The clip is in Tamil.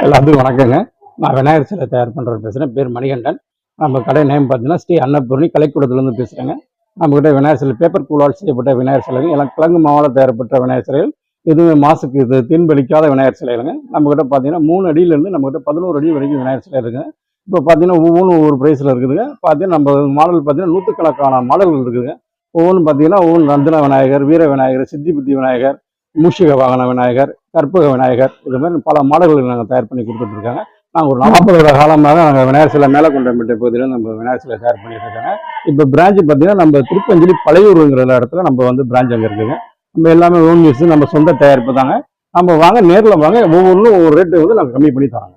எல்லாத்துக்கும் வணக்கங்க. நான் விநாயகர் சிலை தயார் பண்ணுறது பேசுகிறேன் பேர் மணிகண்டன். நம்ம கடை நேம் பார்த்தீங்கன்னா ஸ்ரீ அன்னபூர்ணி கலைக்கூடத்துலேருந்து பேசுகிறேங்க நம்மக்கிட்ட விநாயகர் சிலை பேப்பர் கூலால் செய்யப்பட்ட விநாயகர் சிலைங்க. எல்லாம் கிழங்கு மாவால் தயாரிப்பட்ட விநாயகர் சிலைகள். எதுவுமே மாசுக்கு இது தீன்பளிக்காத விநாயகர் சிலைகளுங்க. நம்மக்கிட்ட பார்த்தீங்கன்னா மூணு அடியிலேருந்து நம்மக்கிட்ட பதினோரு அடி வரைக்கும் விநாயகர் சிலை இருக்குங்க. இப்போ பார்த்தீங்கன்னா ஒவ்வொன்றும் ஒவ்வொரு ப்ரைஸில் இருக்குதுங்க. பார்த்தீங்கன்னா நம்ம மாடல் பார்த்தீங்கன்னா நூற்றுக்கணக்கான மாடல்கள் இருக்குதுங்க. ஒவ்வொன்றும் பார்த்தீங்கன்னா ஒவ்வொன்று ரந்தன விநாயகர் வீர விநாயகர் சித்தி புத்தி விநாயகர் மூஷிக வாகன விநாயகர் கற்பக விநாயகர் இது மாதிரி பல மாடல்கள் நாங்கள் தயார் பண்ணி கொடுத்துட்ருக்காங்க. நாங்கள் ஒரு நாற்பது வருட காலமாக நாங்கள் விநாயகர் சிலை மேலே கொண்ட மிட்ட பகுதியில் நம்ம விநாயகர் சிலை தயார் பண்ணிட்டு இருக்காங்க இப்போ பிரான்ச் பார்த்தீங்கன்னா நம்ம திருப்பஞ்சலி பழையூருங்கிற இடத்துல நம்ம வந்து பிரான்ச் அங்கே இருக்குங்க. நம்ம எல்லாமே ஓன் யூஸ் நம்ம சொந்த தயாரிப்பு தாங்க. நம்ம வாங்க நேரில் வாங்க ஒவ்வொன்றும் ஒவ்வொரு ரேட்டு வந்து நாங்கள் கம்மி பண்ணி தராங்க.